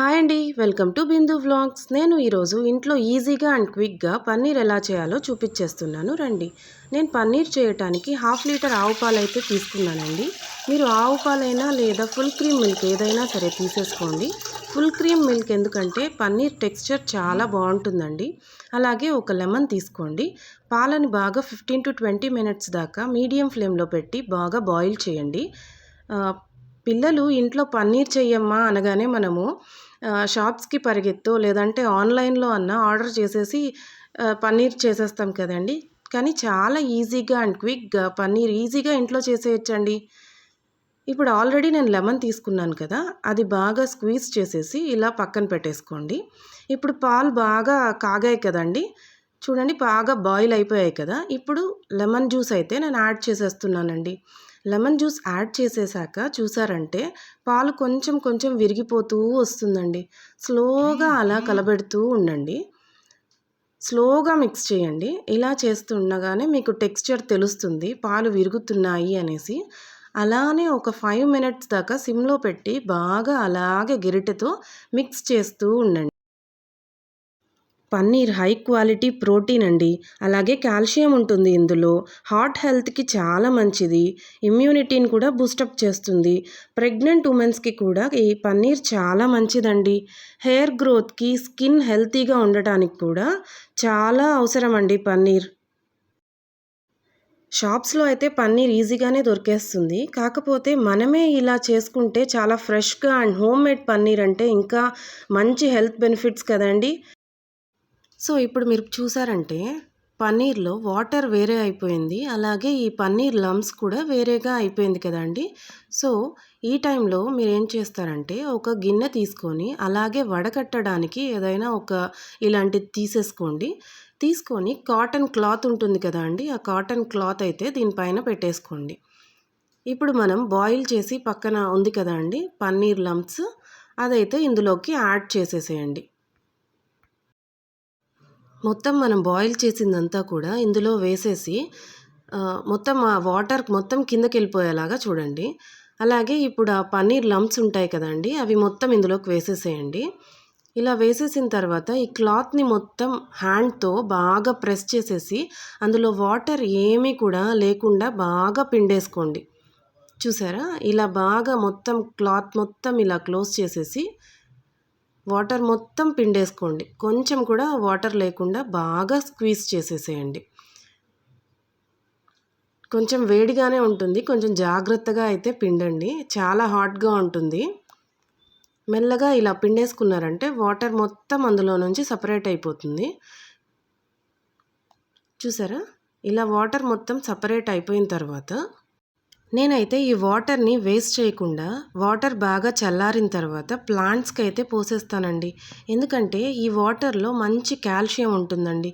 Hi అండి welcome to Bindu vlogs. నేను ఈరోజు ఇంట్లో ఈజీగా అండ్ క్విక్గా పన్నీర్ ఎలా చేయాలో చూపించేస్తున్నాను. రండి నేను పన్నీర్ చేయటానికి హాఫ్ లీటర్ ఆవు పాలు అయితే తీసుకున్నానండి. మీరు ఆవు పాలైనా లేదా ఫుల్ క్రీమ్ మిల్క్ ఏదైనా సరే తీసేసుకోండి. ఫుల్ క్రీమ్ మిల్క్ ఎందుకంటే పన్నీర్ టెక్స్చర్ చాలా బాగుంటుందండి. అలాగే ఒక లెమన్ తీసుకోండి. పాలని బాగా ఫిఫ్టీన్ టు ట్వంటీ మినిట్స్ దాకా మీడియం ఫ్లేమ్లో పెట్టి బాగా బాయిల్ చేయండి. పిల్లలు ఇంట్లో పన్నీర్ చెయ్యమ్మా అనగానే మనము షాప్స్కి పరిగెత్తో లేదంటే ఆన్లైన్లో అన్న ఆర్డర్ చేసేసి పన్నీర్ చేసేస్తాం కదండి. కానీ చాలా ఈజీగా అండ్ క్విక్గా పన్నీర్ ఈజీగా ఇంట్లో చేసేయచ్చండి. ఇప్పుడు ఆల్రెడీ నేను లెమన్ తీసుకున్నాను కదా అది బాగా స్క్వీజ్ చేసేసి ఇలా పక్కన పెట్టేసుకోండి. ఇప్పుడు పాలు బాగా కాగాయి కదండి చూడండి బాగా బాయిల్ అయిపోయాయి కదా. ఇప్పుడు లెమన్ జ్యూస్ అయితే నేను యాడ్ చేసేస్తున్నానండి. లెమన్ జ్యూస్ యాడ్ చేసేసాక చూసారంటే పాలు కొంచెం కొంచెం విరిగిపోతూ వస్తుందండి. స్లోగా అలా కలబెడుతూ ఉండండి. స్లోగా మిక్స్ చేయండి. ఇలా చేస్తుండగానే మీకు టెక్స్చర్ తెలుస్తుంది పాలు విరుగుతున్నాయి అనేసి. అలానే ఒక ఫైవ్ మినిట్స్ దాకా సిమ్లో పెట్టి బాగా అలాగే గిరిటెతో మిక్స్ చేస్తూ ఉండండి. పన్నీర్ హై క్వాలిటీ ప్రోటీన్ అండి. అలాగే కాల్షియం ఉంటుంది ఇందులో. హార్ట్ హెల్త్కి చాలా మంచిది. ఇమ్యూనిటీని కూడా బూస్టప్ చేస్తుంది. ప్రెగ్నెంట్ ఉమెన్స్కి కూడా ఈ పన్నీర్ చాలా మంచిదండి. హెయిర్ గ్రోత్కి స్కిన్ హెల్తీగా ఉండటానికి కూడా చాలా అవసరం అండి పన్నీర్. షాప్స్లో అయితే పన్నీర్ ఈజీగానే దొరికేస్తుంది. కాకపోతే మనమే ఇలా చేసుకుంటే చాలా ఫ్రెష్గా అండ్ హోమ్ మేడ్ పన్నీర్ అంటే ఇంకా మంచి హెల్త్ బెనిఫిట్స్ కదండి. సో ఇప్పుడు మీరు చూసారంటే పన్నీర్లో వాటర్ వేరే అయిపోయింది. అలాగే ఈ పన్నీర్ లమ్స్ కూడా వేరేగా అయిపోయింది కదండి సో ఈ టైంలో మీరు ఏం చేస్తారంటే ఒక గిన్నె తీసుకొని అలాగే వడకట్టడానికి ఏదైనా ఒక ఇలాంటిది తీసేసుకోండి. తీసుకొని కాటన్ క్లాత్ ఉంటుంది కదా అండి ఆ కాటన్ క్లాత్ అయితే దీనిపైన పెట్టేసుకోండి. ఇప్పుడు మనం బాయిల్ చేసి పక్కన ఉంది కదా అండి పన్నీర్ లమ్స్ అదైతే ఇందులోకి యాడ్ చేసేసేయండి. మొత్తం మనం బాయిల్ చేసిందంతా కూడా ఇందులో వేసేసి మొత్తం ఆ వాటర్ మొత్తం కిందకి వెళ్ళిపోయేలాగా చూడండి. అలాగే ఇప్పుడు ఆ పన్నీర్ లంప్స్ ఉంటాయి కదండి అవి మొత్తం ఇందులోకి వేసేసేయండి. ఇలా వేసేసిన తర్వాత ఈ క్లాత్ని మొత్తం హ్యాండ్తో బాగా ప్రెస్ చేసేసి అందులో వాటర్ ఏమీ కూడా లేకుండా బాగా పిండేసుకోండి. చూసారా? ఇలా బాగా మొత్తం క్లాత్ మొత్తం ఇలా క్లోజ్ చేసేసి వాటర్ మొత్తం పిండేసుకోండి. కొంచెం కూడా వాటర్ లేకుండా బాగా స్క్వీజ్ చేసేసేయండి. కొంచెం వేడిగానే ఉంటుంది. కొంచెం జాగ్రత్తగా అయితే పిండండి. చాలా హాట్గా ఉంటుంది. మెల్లగా ఇలా పిండేసుకున్నారంటే వాటర్ మొత్తం అందులో నుంచి సపరేట్ అయిపోతుంది. చూసారా? ఇలా వాటర్ మొత్తం సపరేట్ అయిపోయిన తర్వాత నేనైతే ఈ వాటర్ని వేస్ట్ చేయకుండా వాటర్ బాగా చల్లారిన తర్వాత ప్లాంట్స్కి అయితే పోసేస్తానండి. ఎందుకంటే ఈ వాటర్లో మంచి కాల్షియం ఉంటుందండి.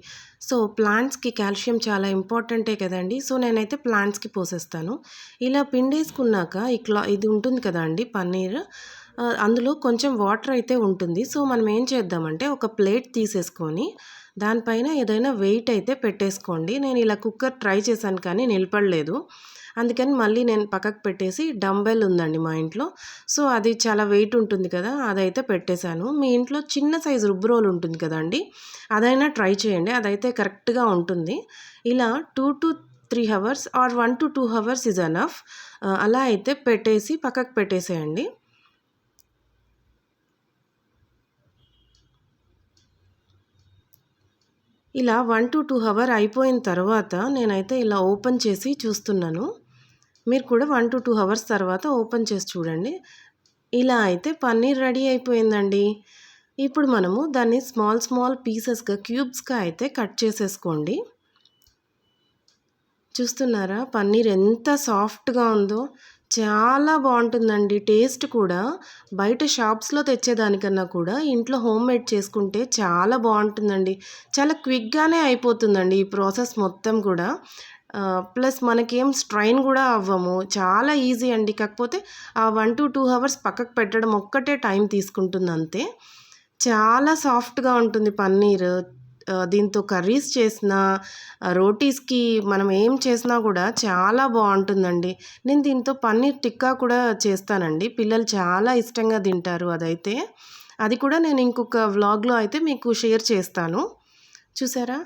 సో ప్లాంట్స్కి కాల్షియం చాలా ఇంపార్టెంటే కదండి. సో నేనైతే ప్లాంట్స్కి పోసేస్తాను. ఇలా పిండేసుకున్నాక ఈ క్లా ఇది ఉంటుంది కదా అండి పన్నీర్. అందులో కొంచెం వాటర్ అయితే ఉంటుంది. సో మనం ఏం చేద్దామంటే ఒక ప్లేట్ తీసేసుకొని దానిపైన ఏదైనా వెయిట్ అయితే పెట్టేసుకోండి. నేను ఇలా కుక్కర్ ట్రై చేశాను కానీ నిలబడలేదు. అందుకని మళ్ళీ నేను పక్కకు పెట్టేసి డంబెల్ ఉందండి మా ఇంట్లో. సో అది చాలా వెయిట్ ఉంటుంది కదా అదైతే పెట్టేశాను. మీ ఇంట్లో చిన్న సైజు రుబ్బు రోల్ ఉంటుంది కదండి అదైనా ట్రై చేయండి అదైతే కరెక్ట్గా ఉంటుంది. ఇలా two to three hours or one to two hours is enough అలా అయితే పెట్టేసి పక్కకు పెట్టేసేయండి. ఇలా వన్ టు టూ అవర్ అయిపోయిన తర్వాత నేనైతే ఇలా ఓపెన్ చేసి చూస్తున్నాను. మీరు కూడా వన్ టు టూ అవర్స్ తర్వాత ఓపెన్ చేసి చూడండి. ఇలా అయితే పన్నీర్ రెడీ అయిపోయిందండి. ఇప్పుడు మనము దాన్ని స్మాల్ స్మాల్ పీసెస్గా క్యూబ్స్గా అయితే కట్ చేసేసుకోండి. చూస్తున్నారా? పన్నీర్ ఎంత సాఫ్ట్గా ఉందో చాలా బాగుంటుందండి. టేస్ట్ కూడా బయట షాప్స్లో తెచ్చేదానికన్నా కూడా ఇంట్లో హోమ్ మేడ్ చేసుకుంటే చాలా బాగుంటుందండి. చాలా క్విక్గానే అయిపోతుందండి ఈ ప్రాసెస్ మొత్తం కూడా. ప్లస్ మనకేం స్ట్రైన్ కూడా అవ్వము. చాలా ఈజీ అండి. కాకపోతే ఆ వన్ టు టూ అవర్స్ పక్కకు పెట్టడం ఒక్కటే టైం తీసుకుంటుంది అంతే చాలా సాఫ్ట్గా ఉంటుంది పన్నీర్. దీంతో కర్రీస్ చేసినా రోటీస్కి మనం ఏం చేసినా కూడా చాలా బాగుంటుందండి. నేను దీంతో పన్నీర్ టిక్కా కూడా చేస్తానండి. పిల్లలు చాలా ఇష్టంగా తింటారు అదైతే. అది కూడా నేను ఇంకొక వ్లాగ్లో అయితే మీకు షేర్ చేస్తాను. చూసారా?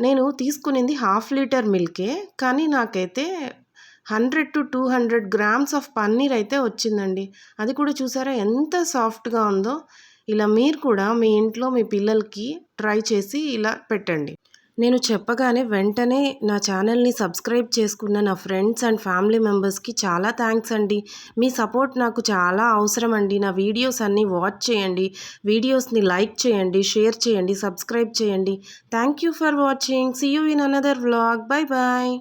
నేను తీసుకునింది హాఫ్ లీటర్ మిల్కే కానీ నాకైతే hundred to two hundred grams of paneer అయితే వచ్చిందండి. అది కూడా చూసారా ఎంత సాఫ్ట్గా ఉందో. ఇలా మీరు కూడా మీ ఇంట్లో మీ పిల్లలకి ట్రై చేసి ఇలా పెట్టండి. నేను చెప్పగానే వెంటనే నా ఛానల్ని సబ్స్క్రైబ్ చేసుకున్న నా ఫ్రెండ్స్ అండ్ ఫ్యామిలీ మెంబర్స్కి చాలా థ్యాంక్స్ అండి. మీ సపోర్ట్ నాకు చాలా అవసరం అండి. నా వీడియోస్ అన్నీ వాచ్ చేయండి. వీడియోస్ని లైక్ చేయండి షేర్ చేయండి సబ్స్క్రైబ్ చేయండి. Thank you for watching. See you in another vlog. Bye bye